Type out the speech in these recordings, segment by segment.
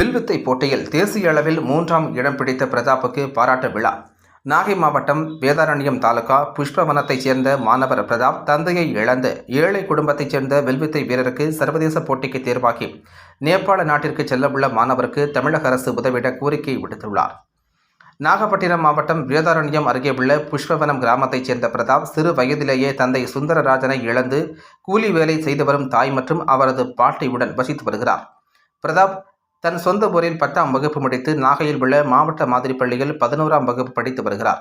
வில்வித்தை போட்டியில் தேசிய அளவில் மூன்றாம் இடம் பிடித்த பிரதாப்புக்கு பாராட்டு விழா. நாகை மாவட்டம் வேதாரண்யம் தாலுகா புஷ்பவனத்தைச் சேர்ந்த மாணவர் பிரதாப் தந்தையை இழந்து ஏழை குடும்பத்தைச் சேர்ந்த வில்வித்தை வீரருக்கு சர்வதேச போட்டிக்கு தேர்வாகி நேபாள நாட்டிற்கு செல்லவுள்ள மாணவருக்கு தமிழக அரசு உதவிட கோரிக்கை விடுத்துள்ளார். நாகப்பட்டினம் மாவட்டம் வேதாரண்யம் அருகே உள்ள புஷ்பவனம் கிராமத்தைச் சேர்ந்த பிரதாப் சிறு வயதிலேயே தந்தை சுந்தரராஜனை இழந்து கூலி வேலை செய்து வரும் தாய் மற்றும் அவரது பாட்டியுடன் வசித்து வருகிறார். பிரதாப் தன் சொந்த ஊரில் பத்தாம் வகுப்பு முடித்து நாகையில் உள்ள மாவட்ட மாதிரி பள்ளியில் பதினோராம் வகுப்பு படித்து வருகிறார்.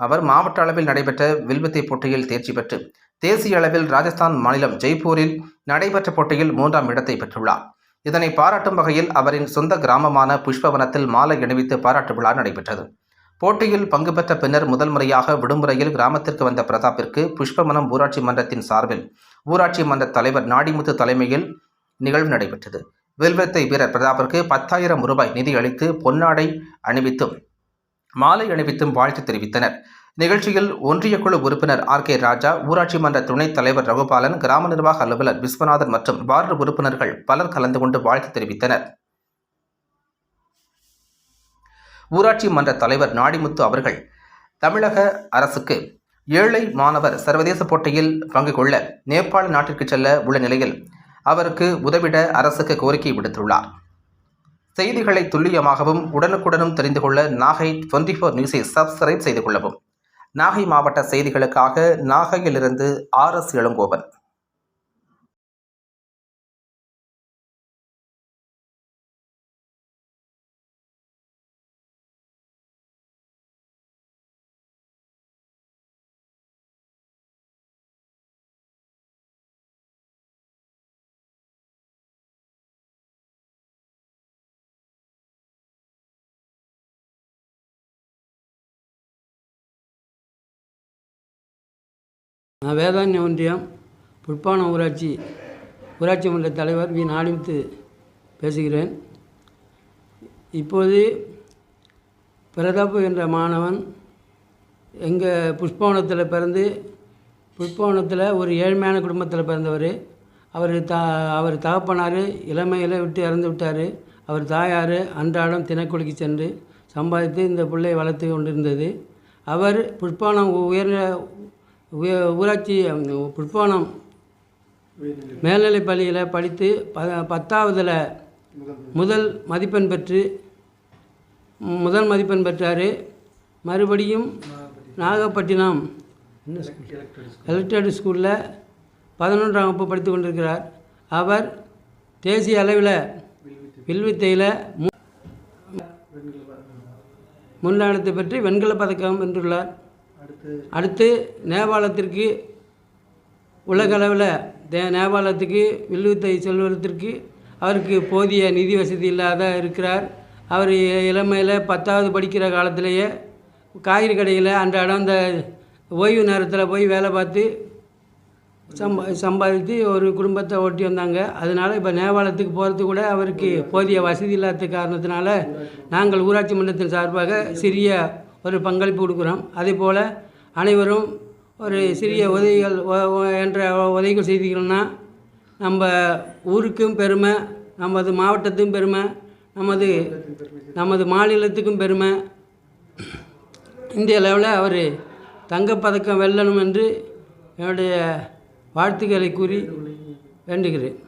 அவர் மாவட்ட அளவில் நடைபெற்ற வில்வித்தை போட்டியில் தேர்ச்சி பெற்று தேசிய அளவில் ராஜஸ்தான் மாநிலம் ஜெய்ப்பூரில் நடைபெற்ற போட்டியில் மூன்றாம் இடத்தை பெற்றுள்ளார். இதனை பாராட்டும் வகையில் அவரின் சொந்த கிராமமான புஷ்பவனத்தில் மாலை அணிவித்து பாராட்டு விழா நடைபெற்றது. போட்டியில் பங்கு பெற்ற பின்னர் முதல் முறையாக விடுமுறையில் கிராமத்திற்கு வந்த பிரதாப்பிற்கு புஷ்பவனம் ஊராட்சி மன்றத்தின் சார்பில் ஊராட்சி மன்ற தலைவர் நாடிமுத்து தலைமையில் நிகழ்வு நடைபெற்றது. வில்வத்தை வீரர் பிரதாப்பிற்கு பத்தாயிரம் ரூபாய் நிதி அளித்து பொன்னாடை அணிவித்தும் மாலை அணிவித்தும் வாழ்த்து தெரிவித்தனர். நிகழ்ச்சியில் ஒன்றிய குழு உறுப்பினர் ஆர் கே ராஜா ஊராட்சி மன்ற துணைத் தலைவர் ரகுபாலன் கிராம நிர்வாக அலுவலர் விஸ்வநாதன் மற்றும் வார்டு உறுப்பினர்கள் பலர் கலந்து கொண்டு வாழ்த்து தெரிவித்தனர். ஊராட்சி மன்ற தலைவர் நாடிமுத்து அவர்கள் தமிழக அரசுக்கு ஏழை மாணவர் சர்வதேச போட்டியில் பங்கு கொள்ள நேபாள நாட்டிற்கு செல்ல உள்ள நிலையில் அவருக்கு உதவிட அரசுக்கு கோரிக்கை விடுத்துள்ளார். செய்திகளை துல்லியமாகவும் உடனுக்குடனும் தெரிந்து கொள்ள நாகை டுவெண்ட்டி ஃபோர் நியூஸை சப்ஸ்கிரைப் செய்து கொள்ளவும். நாகை மாவட்ட செய்திகளுக்காக நாகையிலிருந்து ஆர் எஸ் இளங்கோவன். நான் வேதாரண்ய ஒன்றியம் புட்பான ஊராட்சி ஊராட்சி மன்ற தலைவர் வி. நாடிமுத்து பேசுகிறேன். இப்போது பிரதாப் என்ற மாணவன் எங்கள் புஷ்பவனத்தில் பிறந்து புஷ்பவனத்தில் ஒரு ஏழ்மையான குடும்பத்தில் பிறந்தவர். அவர் தா அவர் தகப்பனார் இளமையில் விட்டு இறந்து விட்டார். அவர் தாயார் அன்றாடம் தினக்கூலிக்கு சென்று சம்பாதித்து இந்த பிள்ளையை வளர்த்து கொண்டிருந்தது. அவர் புஷ்பானம் உயர்ந்த ஊராட்சி புட்பானம் மேல்நிலைப் பள்ளியில் படித்து ப பத்தாவதில் முதல் மதிப்பெண் பெற்று முதல் மதிப்பெண் பெற்றார் மறுபடியும் நாகப்பட்டினம் என்ன ஸ்கூலில் பதினொன்றாம் வகுப்பு படித்து கொண்டிருக்கிறார் அவர் தேசிய அளவில் வில்வித்தையில் மு பெற்று வெண்கலப் பதக்கம் வென்றுள்ளார் அடுத்து நேபாளத்திற்கு உலகளவில் தே நேபாளத்துக்கு வில்லுத்தை செல்வதற்கு அவருக்கு போதிய நிதி வசதி இல்லாத இருக்கிறார். அவர் இளமையில் பத்தாவது படிக்கிற காலத்திலேயே காய்கறி கடையில் அன்றாடம் அந்த ஓய்வு நேரத்தில் போய் வேலை பார்த்து சம்பா சம்பாதித்து ஒரு குடும்பத்தை ஓட்டி வந்தாங்க. அதனால் இப்போ நேபாளத்துக்கு போகிறது கூட அவருக்கு போதிய வசதி இல்லாத காரணத்தினால நாங்கள் ஊராட்சி மன்றத்தின் சார்பாக சிறிய ஒரு பங்களிப்பு கொடுக்குறோம். அதே போல் அனைவரும் ஒரு சிறிய உதவிகள் என்ற உதவிகள் செய்தீங்கன்னா நம்ம ஊருக்கும் பெருமை நமது மாவட்டத்துக்கும் பெருமை நமது நமது மாநிலத்துக்கும் பெருமை. இந்திய லெவலில் அவர் தங்கப்பதக்கம் வெல்லணும் என்று என்னுடைய வாழ்த்துக்களை கூறி வேண்டுகிறேன்.